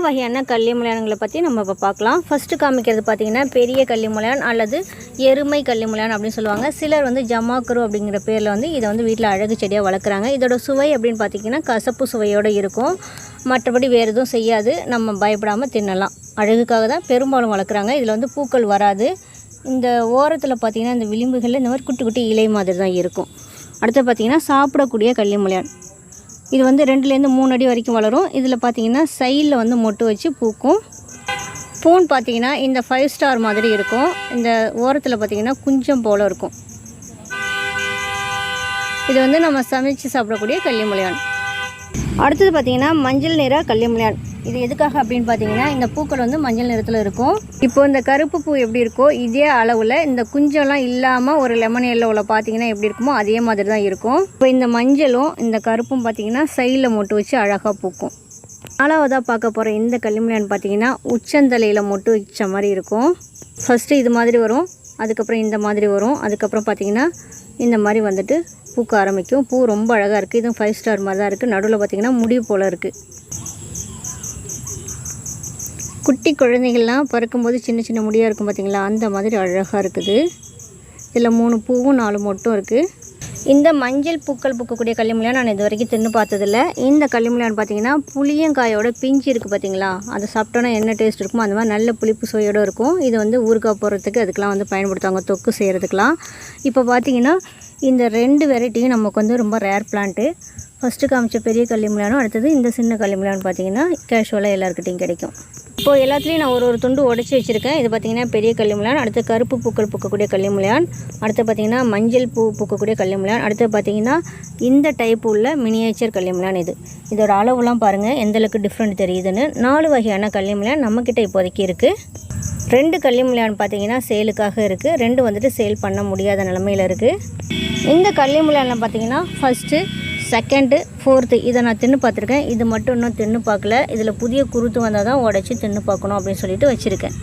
நான்கு வகையான கள்ளி பற்றி நம்ம இப்போ பார்க்கலாம். ஃபஸ்ட்டு காமிக்கிறது பார்த்திங்கன்னா பெரிய கள்ளி அல்லது எருமை கள்ளி அப்படின்னு சொல்லுவாங்க. சிலர் வந்து ஜமாக்குரு அப்படிங்கிற பேரில் வந்து இதை வந்து வீட்டில் அழகு செடியாக வளர்க்குறாங்க. இதோட சுவை அப்படின்னு பார்த்திங்கன்னா கசப்பு சுவையோடு இருக்கும். மற்றபடி வேறு எதுவும் செய்யாது. நம்ம பயப்படாமல் தின்னலாம். அழகுக்காக தான் பெரும்பாலும் வளர்க்குறாங்க. இதில் வந்து பூக்கள் வராது. இந்த ஓரத்தில் பார்த்திங்கன்னா இந்த விளிம்புகளில் இந்த மாதிரி குட்டி குட்டி இலை மாதிரி தான் இருக்கும். அடுத்து பார்த்திங்கன்னா சாப்பிடக்கூடிய கள்ளி இது வந்து ரெண்டுலேருந்து மூணு அடி வரைக்கும் வளரும். இதில் பார்த்தீங்கன்னா சைடில் வந்து மொட்டு வச்சு பூக்கும். பூன் பார்த்தீங்கன்னா இந்த ஃபைவ் ஸ்டார் மாதிரி இருக்கும். இந்த ஓரத்தில் பார்த்தீங்கன்னா குஞ்சம் போல் இருக்கும். இது வந்து நம்ம சமைச்சு சாப்பிடக்கூடிய கள்ளிமலையான். அடுத்தது பார்த்தீங்கன்னா மஞ்சள் நிற கள்ளிமலையான். இது எதுக்காக அப்படின்னு பார்த்தீங்கன்னா இந்த பூக்கள் வந்து மஞ்சள் நிறத்தில் இருக்கும். இப்போ இந்த கருப்பு பூ எப்படி இருக்கோ இதே அளவில் இந்த குஞ்செல்லாம் இல்லாமல் ஒரு லெமன் எல்லோவில் பார்த்தீங்கன்னா எப்படி இருக்குமோ அதே மாதிரி தான் இருக்கும். இப்போ இந்த மஞ்சளும் இந்த கருப்பும் பார்த்தீங்கன்னா சைடில் மொட்டு வச்சு அழகாக பூக்கும். நாலாவதாக பார்க்க போகிற இந்த களிமண் பார்த்தீங்கன்னா உச்சந்தலையில் மொட்டு வச்ச மாதிரி இருக்கும். ஃபஸ்ட்டு இது மாதிரி வரும் அதுக்கப்புறம் இந்த மாதிரி வரும் அதுக்கப்புறம் பார்த்தீங்கன்னா இந்த மாதிரி வந்துட்டு பூக்க ஆரம்பிக்கும். பூ ரொம்ப அழகாக இருக்குது இதுவும் ஃபைவ் ஸ்டார் மாதிரி தான் இருக்குது நடுவில் பார்த்தீங்கன்னா முடிவு போல் இருக்குது குட்டி குழந்தைகள்லாம் பறக்கும்போது சின்ன சின்ன முடியாக இருக்கும் பார்த்திங்களா அந்த மாதிரி அழகாக இருக்குது. இதில் மூணு பூவும் நாலு மொட்டும் இருக்குது இந்த மஞ்சள் பூக்கள் பூக்கக்கூடிய கள்ளிமுலையான் நான் இது வரைக்கும் தின்னு பார்த்ததில்ல. இந்த கள்ளிமுலையான் பார்த்தீங்கன்னா புளியங்காயோட பிஞ்சு இருக்குது பார்த்தீங்களா அதை சாப்பிட்டோன்னா என்ன டேஸ்ட் இருக்குமோ அந்த மாதிரி நல்ல புளிப்பு சுவையோடு இருக்கும். இது வந்து ஊறுகாய் போடுறதுக்கு அதுக்கெலாம் வந்து பயன்படுத்துவாங்க. தொக்கு செய்கிறதுக்கெலாம் இப்போ பார்த்தீங்கன்னா இந்த ரெண்டு வெரைட்டியும் நமக்கு வந்து ரொம்ப ரேர் பிளான்ட்டு ஃபஸ்ட்டு காமிச்ச பெரிய களிமலையானும் அடுத்தது இந்த சின்ன களிமலையான்னு பார்த்தீங்கன்னா கேஷுவலாக எல்லாருக்கிட்டையும் கிடைக்கும். இப்போ எல்லாத்துலேயும் நான் ஒரு ஒரு துண்டு உடச்சி வச்சுருக்கேன். இது பார்த்திங்கன்னா பெரிய கள்ளிமுலையான் அடுத்து கருப்பு பூக்கள் பூக்கக்கூடிய கல்லிமுலையான் அடுத்து பார்த்திங்கன்னா மஞ்சள் பூ பூக்கக்கூடிய கள்ளிமுலையான் அடுத்து பார்த்திங்கன்னா இந்த டைப் உள்ள மினியேச்சர் கள்ளிமுலையான் இது. இதோட அளவுலாம் பாருங்கள் எந்தளவுக்கு டிஃப்ரெண்ட் தெரியுதுன்னு. நாலு வகையான கல்லிமலையான் நம்மக்கிட்ட இப்போதைக்கு இருக்குது ரெண்டு கள்ளிமுலையான் பார்த்தீங்கன்னா சேலுக்காக இருக்குது ரெண்டு வந்துட்டு சேல் பண்ண முடியாத நிலமையில் இருக்குது இந்த கள்ளிமுலையானில் பார்த்தீங்கன்னா ஃபஸ்ட்டு செகண்டு ஃபோர்த்து இதை நான் தின்னு பார்த்துருக்கேன். இது மட்டும் இன்னும் தின்னு பார்க்கல. இதில் புதிய குருத்து வந்தால் தான் உடச்சி தின்னு பார்க்கணும் அப்படின்னு சொல்லிட்டு வச்சுருக்கேன்.